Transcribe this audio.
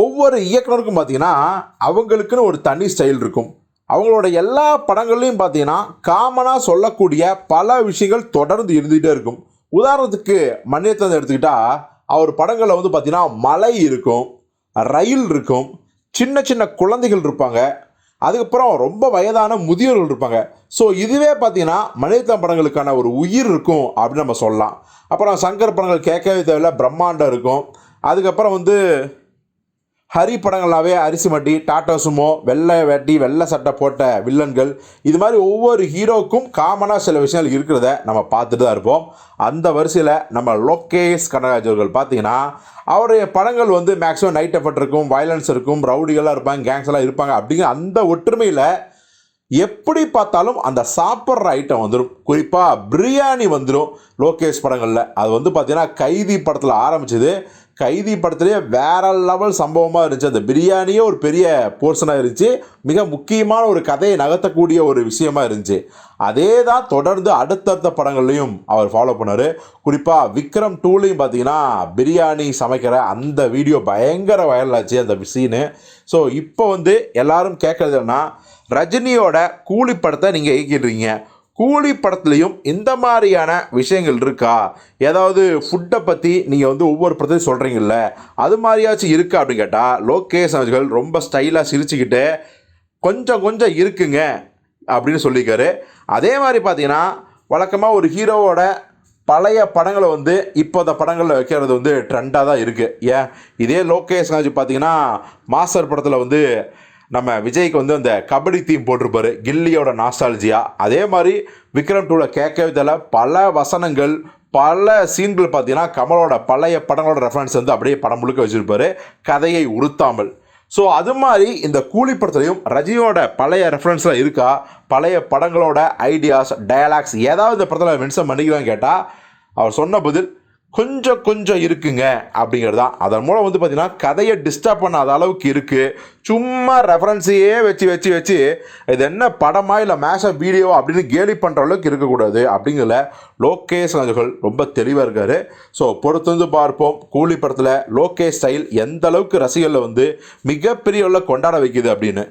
ஒவ்வொரு இயக்குனருக்கும் பார்த்தீங்கன்னா அவங்களுக்குன்னு ஒரு தனி ஸ்டைல் இருக்கும். அவங்களோட எல்லா படங்கள்லையும் பார்த்தீங்கன்னா காமனாக சொல்லக்கூடிய பல விஷயங்கள் தொடர்ந்து இருந்துகிட்டே இருக்கும். உதாரணத்துக்கு மன்னியத்தந்தை எடுத்துக்கிட்டால் அவர் படங்களில் வந்து பார்த்தீங்கன்னா மலை இருக்கும் ரயில் இருக்கும் சின்ன சின்ன குழந்தைகள் இருப்பாங்க. அதுக்கப்புறம் ரொம்ப வயதான முதியோர்கள் இருப்பாங்க. ஸோ இதுவே பார்த்தீங்கன்னா மனிதத்தம் படங்களுக்கான ஒரு உயிர் இருக்கும் அப்படின்னு நம்ம சொல்லலாம். அப்புறம் சங்கர் படங்கள் கேட்கவே தேவையில்ல பிரம்மாண்டம் இருக்கும். அதுக்கப்புறம் வந்து ஹரி படங்கள்னாவே அரிசி மட்டி டாட்டா சுமோ வெள்ளை வேட்டி வெள்ளை சட்டை போட்ட வில்லன்கள் இது மாதிரி ஒவ்வொரு ஹீரோக்கும் காமனாக சில விஷயங்கள் இருக்கிறத நம்ம பார்த்துட்டு தான் இருப்போம். அந்த வரிசையில் நம்ம லோகேஷ் கனகராஜ் அவர்கள் பார்த்தீங்கன்னா அவருடைய படங்கள் வந்து மேக்ஸிமம் நைட் எஃபர்ட் இருக்கும் வயலன்ஸ் இருக்கும் ரவுடிகளாக இருப்பாங்க கேங்ஸ் எல்லாம் இருப்பாங்க அப்படிங்கிற அந்த ஒற்றுமையில் எப்படி பார்த்தாலும் அந்த சாப்பிட்ற ஐட்டம் வந்துடும் குறிப்பாக பிரியாணி வந்துடும் லோகேஷ் படங்களில். அது வந்து பார்த்திங்கன்னா கைதி படத்தில் ஆரம்பிச்சது கைதி படத்துலேயே வேற லெவல் சம்பவமாக இருந்துச்சு. அந்த பிரியாணியே ஒரு பெரிய போர்ஷனாக இருந்துச்சு. மிக முக்கியமான ஒரு கதையை நகர்த்தக்கூடிய ஒரு விஷயமா இருந்துச்சு. அதே தான் தொடர்ந்து அடுத்தடுத்த படங்கள்லையும் அவர் ஃபாலோ பண்ணார். குறிப்பாக விக்ரம் டூலையும் பார்த்தீங்கன்னா பிரியாணி சமைக்கிற அந்த வீடியோ பயங்கர வைரல் ஆச்சு அந்த சீனு ஸோ இப்போ வந்து எல்லாரும் கேட்குறது என்னன்னா ரஜினியோட கூலி படத்தை நீங்கள் இயக்கிடுறீங்க கூலி படத்துலையும் இந்த மாதிரியான விஷயங்கள் இருக்கா? ஏதாவது ஃபுட்டை பற்றி நீங்கள் வந்து ஒவ்வொரு படத்தையும் சொல்கிறீங்கல்ல அது மாதிரியாச்சும் இருக்கா அப்படின்னு கேட்டால் லோகேஷ் அவர்கள் ரொம்ப ஸ்டைலாக சிரிச்சுக்கிட்டு கொஞ்சம் கொஞ்சம் இருக்குங்க அப்படின்னு சொல்லியிருக்காரு. அதே மாதிரி பார்த்தீங்கன்னா வழக்கமாக ஒரு ஹீரோவோட பழைய படங்களை வந்து இப்போ அந்த படங்களில் வைக்கிறது வந்து ட்ரெண்டாக தான் இருக்குது ஏன்? இதே லோகேஷ் ராஜ் பார்த்தீங்கன்னா மாஸ்டர் படத்தில் வந்து நம்ம விஜய்க்கு வந்து அந்த கபடி தீம் போட்டிருப்பாரு கில்லியோட நாஸ்டாலஜியா அதே மாதிரி விக்ரம் டூவில் கேட்கவே தெரியல. பல வசனங்கள் பல சீன்கள் பார்த்தீங்கன்னா கமலோட பழைய படங்களோட ரெஃபரன்ஸ் வந்து அப்படியே படம் முழுக்க வச்சுருப்பாரு. கதையை உறுத்தாமல். ஸோ அது மாதிரி இந்த கூலி படத்துலையும் ரஜினியோட பழைய ரெஃபரன்ஸ்லாம் இருக்கா? பழைய படங்களோட ஐடியாஸ் டயலாக்ஸ் ஏதாவது இந்த படத்தில் மென்ஷன் பண்ணிக்கலாம்னு கேட்டால் அவர் சொன்ன பதில் கொஞ்சம் கொஞ்சம் இருக்குங்க அப்படிங்கிறது. தான் அதன் மூலம் வந்து பார்த்தீங்கன்னா கதையை டிஸ்டர்ப் பண்ணாத அளவுக்கு இருக்குது சும்மா ரெஃபரன்ஸையே வச்சு வச்சு வச்சு இது என்ன படமா இல்லை மேஷப் வீடியோ அப்படின்னு கேலி பண்ணுற அளவுக்கு இருக்கக்கூடாது அப்படிங்கிற லோகேஷ் ராஜர்கள் ரொம்ப தெளிவாக இருக்கார். ஸோ பொறுத்து வந்து பார்ப்போம். கூலி படத்தில் லோகேஷ் ஸ்டைல் எந்த அளவுக்கு ரசிகர்களை வந்து மிகப்பெரிய அளவில் கொண்டாட வைக்குது அப்படின்னு.